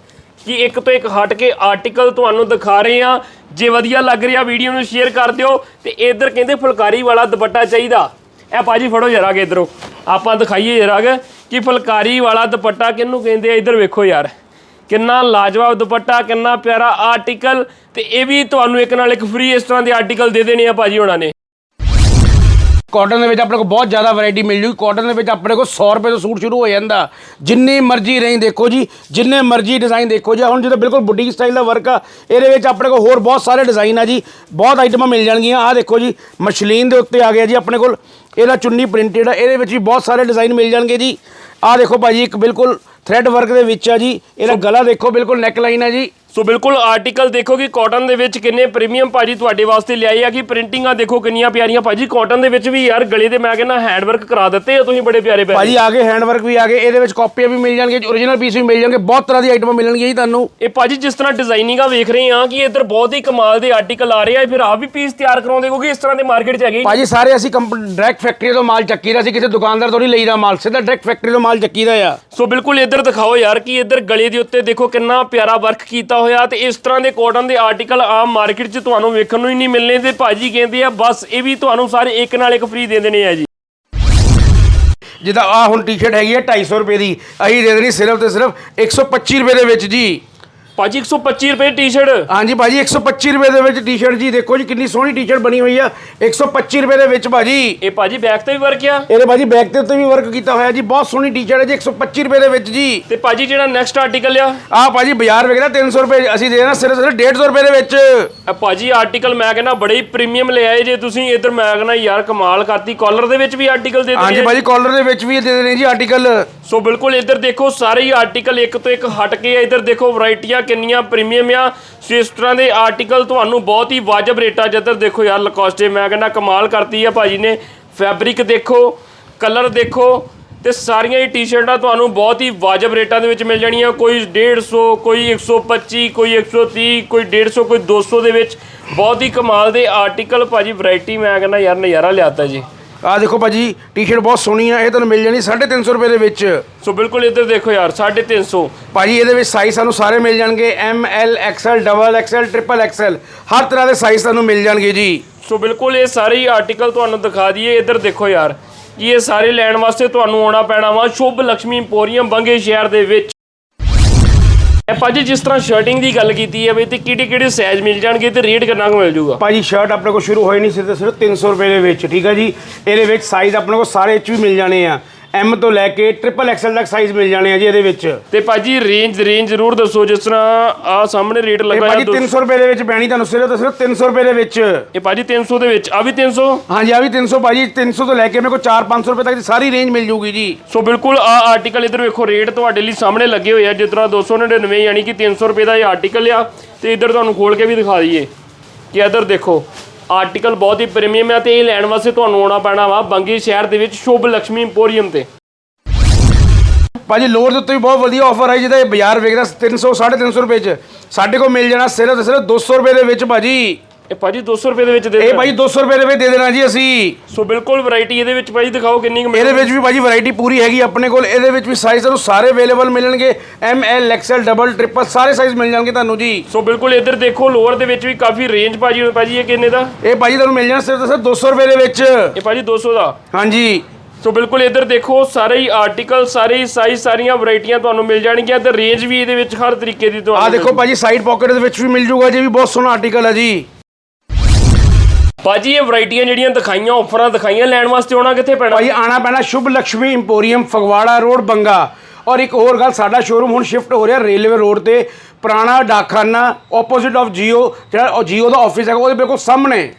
ਕਿ ਇੱਕ ਤੋਂ ਇੱਕ ਹਟ ਕੇ ਆਰਟੀਕਲ ਤੁਹਾਨੂੰ ਦਿਖਾ ਰਹੇ ਆ। ਜੇ ਵਧੀਆ ਲੱਗ ਰਿਹਾ ਵੀਡੀਓ ਨੂੰ ਸ਼ੇਅਰ ਕਰ ਦਿਓ ਤੇ ਇੱਧਰ ਕਹਿੰਦੇ ਫੁਲਕਾਰੀ ਵਾਲਾ ਦੁਪੱਟਾ ਚਾਹੀਦਾ। ਇਹ ਭਾਜੀ ਫੜੋ ਜਰਾ ਕੇ ਇੱਧਰੋਂ। ਆਪਾਂ ਦਿਖਾਈਏ ਜਰਾ ਕਿ। ਕਿ ਫੁਲਕਾਰੀ ਵਾਲਾ ਦੁਪੱਟਾ ਕਿਹਨੂੰ ਕਹਿੰਦੇ ਆ? ਇੱਧਰ ਵੇਖੋ ਯਾਰ, ਕਿੰਨਾ ਲਾਜਵਾਬ ਦੁਪੱਟਾ, ਕਿੰਨਾ ਪਿਆਰਾ ਆਰਟੀਕਲ ਤੇ ਇਹ ਵੀ ਤੁਹਾਨੂੰ ਇੱਕ ਨਾਲ ਇੱਕ ਫ੍ਰੀ ਇਸ ਤਰ੍ਹਾਂ ਦੇ ਆਰਟੀਕਲ ਦੇ ਦੇਣੇ ਆ ਭਾਜੀ ਹੋਣਾ ਨੇ। ਕਾਟਨ ਦੇ ਵਿੱਚ ਆਪਣੇ ਕੋਲ ਬਹੁਤ ਜ਼ਿਆਦਾ ਵੈਰਾਈਟੀ ਮਿਲ ਜੂਗੀ। ਕਾਟਨ ਦੇ ਵਿੱਚ ਆਪਣੇ ਕੋਲ 100 ਰੁਪਏ ਤੋਂ ਸੂਟ ਸ਼ੁਰੂ ਹੋ ਜਾਂਦਾ। ਜਿੰਨੀ ਮਰਜ਼ੀ ਰੇਂਜ ਦੇਖੋ ਜੀ, ਜਿੰਨੇ ਮਰਜ਼ੀ ਡਿਜ਼ਾਈਨ ਦੇਖੋ ਜੀ। ਹੁਣ ਜਦੋਂ ਬਿਲਕੁਲ ਬੁਟੀਕ ਸਟਾਈਲ ਦਾ ਵਰਕ ਆ, ਇਹਦੇ ਵਿੱਚ ਆਪਣੇ ਕੋਲ ਹੋਰ ਬਹੁਤ ਸਾਰੇ ਡਿਜ਼ਾਈਨ ਆ ਜੀ। ਬਹੁਤ ਆਈਟਮਾਂ ਮਿਲ ਜਾਣਗੀਆਂ। ਆਹ ਦੇਖੋ ਜੀ, ਮਸ਼ਲੀਨ ਦੇ ਉੱਤੇ ਆ ਗਿਆ ਜੀ ਆਪਣੇ ਕੋਲ। ਇਹਦਾ ਚੁੰਨੀ ਪ੍ਰਿੰਟਡ ਆ ਇਹਦੇ ਵਿੱਚ ਵੀ ਬਹੁਤ ਸਾਰੇ ਡਿਜ਼ਾਈਨ ਮਿਲ ਜਾਣਗੇ ਜੀ। ਆਹ ਦੇਖੋ ਭਾਜੀ ਇੱਕ ਬਿਲਕੁਲ ਥ੍ਰੈਡ ਵਰਕ ਦੇ ਵਿੱਚ ਆ ਜੀ। ਇਹਦਾ ਗਲਾ ਦੇਖੋ ਬਿਲਕੁਲ ਨੈਕ ਲਾਈਨ ਆ ਜੀ। ਸੋ ਬਿਲਕੁਲ ਆਰਟੀਕਲ ਦੇਖੋ ਕਿ ਕਾਟਨ ਦੇ ਵਿੱਚ ਕਿੰਨੇ ਪ੍ਰੀਮੀਅਮ ਭਾਜੀ ਤੁਹਾਡੇ ਵਾਸਤੇ ਲਿਆਏ ਆ ਕਿ ਪ੍ਰਿੰਟਿੰਗਾਂ ਦੇਖੋ ਕਿੰਨੀਆਂ ਪਿਆਰੀਆਂ। ਭਾਜੀ ਕਾਟਨ ਦੇ ਵਿੱਚ ਵੀ ਯਾਰ ਗਲੇ ਦੇ ਮੈਂ ਕਹਿੰਦਾ ਹੈਂਡ ਵਰਕ ਕਰਾ ਦਿੱਤੇ ਆ ਤੁਸੀਂ ਬੜੇ ਪਿਆਰੇ ਪਿਆਰੇ। ਭਾਜੀ ਆਗੇ ਹੈਂਡ ਵਰਕ ਵੀ ਆ ਗਏ ਇਹਦੇ ਵਿੱਚ ਕਾਪੀਆਂ ਵੀ ਮਿਲ ਜਾਣਗੀਆਂ ਓਰੀਜਨਲ ਪੀਸ ਵੀ ਮਿਲ ਜਾਣਗੇ ਬਹੁਤ ਤਰ੍ਹਾਂ ਦੀ ਆਈਟਮਾਂ ਮਿਲਣਗੀਆਂ ਜੀ ਤੁਹਾਨੂੰ। ਇਹ ਭਾਜੀ ਜਿਸ ਤਰ੍ਹਾਂ ਡਿਜ਼ਾਈਨਿੰਗਾਂ ਵੇਖ ਰਹੇ ਆ ਕਿ ਇੱਧਰ ਬਹੁਤ ਹੀ ਕਮਾਲ ਦੇ ਆਰਟੀਕਲ ਆ ਰਹੇ ਆ ਫਿਰ ਆਪ ਵੀ ਪੀਸ ਤਿਆਰ ਕਰਾਉਂਦੇ ਕਿਉਂਕਿ ਇਸ ਤਰ੍ਹਾਂ ਦੇ ਮਾਰਕੀਟ 'ਚ ਹੈਗੇ। ਭਾਜੀ ਸਾਰੇ ਅਸੀਂ ਡਾਇਰੈਕਟ ਫੈਕਟਰੀ ਤੋਂ ਮਾਲ ਚੱਕੀਦਾ ਸੀ ਕਿਸੇ ਦੁਕਾਨਦਾਰ ਤੋਂ ਨਹੀਂ ਲਈਦਾ ਮਾਲ ਸਿੱਧਾ ਡਾਇਰੈਕਟ ਫੈਕਟਰੀ ਤੋਂ ਮਾਲ ਚੱਕੀਦਾ ਆ। ਸੋ ਬਿਲਕੁਲ ਇੱਧਰ ਦਿਖਾਓ ਯਾਰ ਕਿ ਇੱਧਰ ਗਲੇ ਦੇ ਉੱਤੇ ਦੇਖੋ ਕਿੰਨਾ ਪਿਆਰਾ ਵਰਕ ਕੀਤਾ ਹੋਇਆ ਤੇ ਇਸ ਤਰ੍ਹਾਂ ਦੇ ਕਾਟਨ ਦੇ ਆਰਟੀਕਲ ਆਮ ਮਾਰਕੀਟ 'ਚ ਤੁਹਾਨੂੰ ਵੇਖਣ ਨੂੰ ਹੀ ਨਹੀਂ ਮਿਲਣੇ ਤੇ ਭਾਜੀ ਕਹਿੰਦੇ ਆ, ਬਸ ਇਹ ਵੀ ਤੁਹਾਨੂੰ ਸਾਰੇ ਇੱਕ ਨਾਲ ਇੱਕ ਫ੍ਰੀ ਦੇ ਦੇਣੇ ਆ ਜੀ। ਜਿੱਦਾਂ ਆ ਹੁਣ ਟੀ-ਸ਼ਰਟ ਹੈਗੀ ਹੈ 250 ਰੁਪਏ ਦੀ। ਅਸੀਂ ਦੇ ਦੇਣੀ ਸਿਰਫ ਤੇ ਸਿਰਫ 125 ਰੁਪਏ ਦੇ ਵਿੱਚ ਜੀ। ਭਾਜੀ 125 ਰੁਪਏ ਟੀ-ਸ਼ਰਟ ਹਾਂਜੀ ਭਾਜੀ 125 ਰੁਪਏ ਦੇ ਵਿੱਚ ਟੀ-ਸ਼ਰਟ ਜੀ ਦੇਖੋ ਜੀ ਕਿੰਨੀ ਸੋਹਣੀ ਟੀ-ਸ਼ਰਟ ਬਣੀ ਹੋਈ ਆ। 125 ਰੁਪਏ ਦੇ ਵਿੱਚ ਭਾਜੀ। ਇਹ ਭਾਜੀ ਬੈਕ ਤੇ ਵੀ ਵਰਕ ਆ? ਇਹਦੇ ਭਾਜੀ ਬੈਕ ਦੇ ਉੱਤੇ ਵੀ ਵਰਕ ਕੀਤਾ ਹੋਇਆ ਜੀ ਬਹੁਤ ਸੋਹਣੀ ਟੀ-ਸ਼ਰਟ ਹੈ ਜੀ 125 ਰੁਪਏ ਦੇ ਵਿੱਚ ਜੀ। ਤੇ ਭਾਜੀ ਜਿਹੜਾ ਨੈਕਸਟ ਆਰਟੀਕਲ ਆ? ਆਹ ਭਾਜੀ ਬਾਜ਼ਾਰ ਵਿਕਦਾ 300 ਰੁਪਏ ਅਸੀਂ ਦੇ ਦੇਣਾ ਸਿਰਫ ਸਿਰਫ 150 ਰੁਪਏ ਦੇ ਵਿੱਚ। ਇਹ ਭਾਜੀ ਆਰਟੀਕਲ ਮੈਂ ਕਹਿੰਦਾ ਬੜੇ ਹੀ ਪ੍ਰੀਮੀਅਮ ਲੈ ਆਏ ਜੇ ਤੁਸੀਂ ਇੱਧਰ ਮੈਂ ਕਹਿੰਦਾ ਯਾਰ ਕਮਾਲ ਕਰਤੀ ਕਾਲਰ ਦੇ ਵਿੱਚ ਵੀ ਆਰਟੀਕਲ ਦੇ ਹਾਂਜੀ ਦਿੱਤੇ ਭਾਜੀ ਕਾਲਰ ਦੇ ਵਿੱਚ ਵੀ ਦੇ ਦੇਣੇ ਜੀ ਆਰਟੀਕਲ ਸੋ ਬਿਲਕੁਲ ਇੱਧਰ ਦੇਖੋ ਸਾਰੇ ਹੀ ਆਰਟੀਕਲ ਇੱਕ ਤੋਂ ਇੱਕ ਹਟ ਕੇ ਆ ਇੱਧਰ ਦੇਖੋ ਵੈਰਾਈਟੀਆਂ ਕਿੰਨੀਆਂ ਪ੍ਰੀਮੀਅਮ ਆ। ਸੋ ਇਸ ਤਰ੍ਹਾਂ ਦੇ ਆਰਟੀਕਲ ਤੁਹਾਨੂੰ ਬਹੁਤ ਹੀ ਵਾਜਬ ਰੇਟਾਂ ਜਿੱਧਰ ਦੇਖੋ ਯਾਰ ਲਕੋਸਟੇ ਮੈਂ ਕਹਿੰਦਾ ਕਮਾਲ ਕਰਤੀ ਆ ਭਾਜੀ ਨੇ। ਫੈਬਰਿਕ ਦੇਖੋ ਕਲਰ ਦੇਖੋ ਤੇ ਸਾਰੀਆਂ ਹੀ ਟੀ-ਸ਼ਰਟਾਂ ਤੁਹਾਨੂੰ ਬਹੁਤ ਹੀ ਵਾਜਬ ਰੇਟਾਂ ਦੇ ਵਿੱਚ ਮਿਲ ਜਾਣੀਆਂ। ਕੋਈ 150 ਕੋਈ 125 ਕੋਈ 130 ਕੋਈ 150 ਕੋਈ 200 ਦੇ ਵਿੱਚ। ਬਹੁਤ ਹੀ ਕਮਾਲ ਦੇ ਆਰਟੀਕਲ ਭਾਜੀ ਵੈਰਾਈਟੀ ਮੈਂ ਕਹਿੰਦਾ ਯਾਰ ਨਜ਼ਾਰਾ ਲਿਆਤਾ ਜੀ। ਆਹ ਦੇਖੋ ਭਾਜੀ ਟੀ-ਸ਼ਰਟ ਬਹੁਤ ਸੋਹਣੀ ਆ ਇਹ ਤੁਹਾਨੂੰ ਮਿਲ ਜਾਣੀ 350 ਰੁਪਏ ਦੇ ਵਿੱਚ। ਸੋ ਬਿਲਕੁਲ ਇੱਧਰ ਦੇਖੋ ਯਾਰ 350 ਭਾਜੀ ਇਹਦੇ ਵਿੱਚ ਸਾਈਜ਼ ਸਾਨੂੰ ਸਾਰੇ ਮਿਲ ਜਾਣਗੇ M L XL double XL triple XL ਹਰ ਤਰ੍ਹਾਂ ਦੇ ਸਾਈਜ਼ ਤੁਹਾਨੂੰ ਮਿਲ ਜਾਣਗੇ ਜੀ। ਸੋ ਬਿਲਕੁਲ ਇਹ ਸਾਰੇ ਹੀ ਆਰਟੀਕਲ ਤੁਹਾਨੂੰ ਦਿਖਾ ਦਈਏ ਇੱਧਰ ਦੇਖੋ ਯਾਰ ਇਹ ਸਾਰੇ ਲੈਣ ਵਾਸਤੇ ਤੁਹਾਨੂੰ ਆਉਣਾ ਪੈਣਾ ਵਾ ਸ਼ੁਭ ਲక్ష్ਮੀ ਇੰਪੋਰੀਅਮ ਬੰਗੇ ਸ਼ਹਿਰ ਦੇ ਵਿੱਚ। ਇਹ ਭਾਜੀ, ਜਿਸ ਤਰ੍ਹਾਂ ਸ਼ਰਟਿੰਗ ਦੀ ਗੱਲ ਕੀਤੀ ਹੈ ਵੀ ਤੇ ਕਿਹੜੇ ਕਿਹੜੇ ਸਾਈਜ਼ ਮਿਲ ਜਾਣਗੇ ਤੇ ਰੇਟ ਕਿੰਨਾ ਕੁ ਮਿਲ ਜਾਊਗਾ? ਭਾਜੀ ਸ਼ਰਟ ਆਪਣੇ ਕੋਲ ਸ਼ੁਰੂ ਹੋਈ ਨਹੀਂ ਸਿਰਫ ਤੇ ਸਿਰਫ 300 ਰੁਪਏ ਦੇ ਵਿੱਚ, ਠੀਕ ਹੈ ਜੀ? ਇਹਦੇ ਵਿੱਚ ਸਾਈਜ਼ ਆਪਣੇ ਕੋਲ ਸਾਰੇ ਚ ਵੀ ਮਿਲ ਜਾਣੇ ਆ। ਐਮ ਤੋਂ ਲੈ ਕੇ ਟ੍ਰਿਪਲ ਐਕਸਐਲ ਤੱਕ ਸਾਈਜ਼ ਮਿਲ ਜਾਣੇ ਆ ਜੀ ਇਹਦੇ ਵਿੱਚ। ਇਹ ਤੇ ਭਾਜੀ ਰੇਂਜ ਰੇਂਜ ਜ਼ਰੂਰ ਦੱਸੋ ਜਿਸ ਤਰ੍ਹਾਂ ਆ ਸਾਹਮਣੇ ਰੇਟ ਲੱਗਾ ਭਾਜੀ ਹੈ 300 ਰੁਪਏ ਦੇ ਵਿੱਚ ਪੈਣੀ ਤੁਹਾਨੂੰ ਸਿਰਫ ਤੇ ਸਿਰਫ 300 ਰੁਪਏ ਦੇ ਵਿੱਚ। ਇਹ ਭਾਜੀ 300 ਦੇ ਵਿੱਚ ਆ ਵੀ 300 ਹਾਂਜੀ ਆ ਵੀ 300 ਭਾਜੀ 300 ਤੋਂ ਲੈ ਕੇ ਮੇਰੇ ਕੋਲ 4-500 ਰੁਪਏ ਤੱਕ ਦੀ ਸਾਰੀ ਰੇਂਜ ਮਿਲ ਜੂਗੀ ਜੀ। ਸੋ ਬਿਲਕੁਲ ਆ ਆਰਟੀਕਲ ਇੱਧਰ ਵੇਖੋ ਰੇਟ ਤੁਹਾਡੇ ਲਈ ਸਾਹਮਣੇ ਲੱਗੇ ਹੋਏ ਆ ਜਿਸ ਤਰ੍ਹਾਂ 299 ਯਾਨੀ ਕਿ 300 ਰੁਪਏ ਦਾ ਇਹ ਆਰਟੀਕਲ ਆ। ਤੇ ਇੱਧਰ ਤੁਹਾਨੂੰ ਖੋਲ ਕੇ ਵੀ ਦਿਖਾ ਦਈਏ। ਕਿ ਇੱਧਰ ਦੇਖੋ ਆਰਟੀਕਲ ਬਹੁਤ ਹੀ ਪ੍ਰੀਮੀਅਮ ਹੈ ਤੇ ਇਹ ਲੈਣ ਵਾਸਤੇ ਤੁਹਾਨੂੰ ਆਉਣਾ ਪੈਣਾ ਵਾ ਬੰਗੀ ਸ਼ਹਿਰ ਦੇ ਵਿੱਚ ਸ਼ੁਭ ਲక్ష్ਮੀ ਇੰਪੋਰੀਅਮ ਤੇ। ਭਾਜੀ ਲੋਰ ਦੇ ਉੱਤੇ ਵੀ ਬਹੁਤ ਵਧੀਆ ਆਫਰ ਹੈ ਜਿਹਦਾ ਇਹ ਬਾਜ਼ਾਰ ਵੇਚਦਾ 300 350 ਰੁਪਏ ਚ। ਸਾਡੇ ਕੋਲ ਮਿਲ ਜਾਣਾ ਸਿਰਫ ਤੇ ਸਿਰਫ 200 ਰੁਪਏ ਦੇ ਵਿੱਚ, ਭਾਜੀ। ਇਹ ਭਾਜੀ 200 ਰੁਪਏ ਦੇ ਵਿੱਚ ਦੇ ਇਹ। ਭਾਜੀ 200 ਰੁਪਏ ਦੇ ਵਿੱਚ ਦੇ ਦੇਣਾ ਜੀ ਅਸੀਂ। ਸੋ ਬਿਲਕੁਲ ਵੈਰਾਈਟੀ ਇਹਦੇ ਵਿੱਚ ਭਾਜੀ ਦਿਖਾਓ ਕਿੰਨੀ ਕੁ ਇਹਦੇ ਵਿੱਚ ਵੀ ਭਾਜੀ ਵੈਰਾਈਟੀ ਪੂਰੀ ਹੈਗੀ ਆਪਣੇ ਕੋਲ। ਇਹਦੇ ਵਿੱਚ ਵੀ ਸਾਈਜ਼ ਤੁਹਾਨੂੰ ਸਾਰੇ ਅਵੇਲੇਬਲ ਮਿਲਣਗੇ। M L XL double triple ਸਾਰੇ ਸਾਈਜ਼ ਮਿਲ ਜਾਣਗੇ ਤੁਹਾਨੂੰ ਜੀ। ਸੋ ਬਿਲਕੁਲ ਇੱਧਰ ਦੇਖੋ ਲੋਅਰ ਦੇ ਵਿੱਚ ਵੀ ਕਾਫੀ ਰੇਂਜ ਭਾਜੀ ਭਾਜੀ ਇਹ ਕਿੰਨੇ ਦਾ? ਇਹ ਭਾਜੀ ਤੁਹਾਨੂੰ ਮਿਲ ਜਾਣਾ ਸਿਰਫ ਸਿਰਫ 200 ਰੁਪਏ ਦੇ ਵਿੱਚ। ਇਹ ਭਾਜੀ 200 ਦਾ। ਹਾਂਜੀ। ਸੋ ਬਿਲਕੁਲ ਇੱਧਰ ਦੇਖੋ ਸਾਰੇ ਹੀ ਆਰਟੀਕਲ ਸਾਰੇ ਹੀ ਸਾਈਜ਼ ਸਾਰੀਆਂ ਵੈਰਾਈਟੀਆਂ ਤੁਹਾਨੂੰ ਮਿਲ ਜਾਣਗੀਆਂ। ਤੇ ਰੇਂਜ ਵੀ ਇਹਦੇ ਵਿੱਚ ਹਰ ਤਰੀਕੇ ਦੀ ਤੁਹਾਨੂੰ ਆਹ ਦੇਖੋ ਭਾਜੀ ਸਾਈਡ ਪਾਕਟ ਦੇ ਵਿੱਚ ਵੀ ਮਿਲ ਜੂਗਾ ਜੀ ਵੀ ਬਹੁਤ ਸੋਹਣਾ ਆਰਟੀਕਲ ਹੈ ਜੀ। ਭਾਜੀ ਇਹ ਵੈਰਾਈਟੀਆਂ ਜਿਹੜੀਆਂ ਦਿਖਾਈਆਂ, ਆਫਰਾਂ ਦਿਖਾਈਆਂ ਲੈਣ ਵਾਸਤੇ ਆਉਣਾ ਕਿੱਥੇ ਪੈਣਾ? ਭਾਜੀ ਆਣਾ ਪੈਣਾ ਸ਼ੁਭ ਲక్ష్ਮੀ ਇੰਪੋਰੀਅਮ, ਫਗਵਾੜਾ ਰੋਡ, ਬੰਗਾ। ਔਰ ਇੱਕ ਹੋਰ ਗੱਲ, ਸਾਡਾ ਸ਼ੋਰੂਮ ਹੁਣ ਸ਼ਿਫਟ ਹੋ ਰਿਹਾ ਰੇਲਵੇ ਰੋਡ ਤੇ, ਪੁਰਾਣਾ ਡਾਕਖਾਨਾ ਆਪੋਜ਼ਿਟ ਆਫ ਜੀਓ ਜਿਹੜਾ ਜੀਓ ਦਾ ਆਫਿਸ ਹੈਗਾ, ਉਹਦੇ ਬਿਲਕੁਲ ਸਾਹਮਣੇ।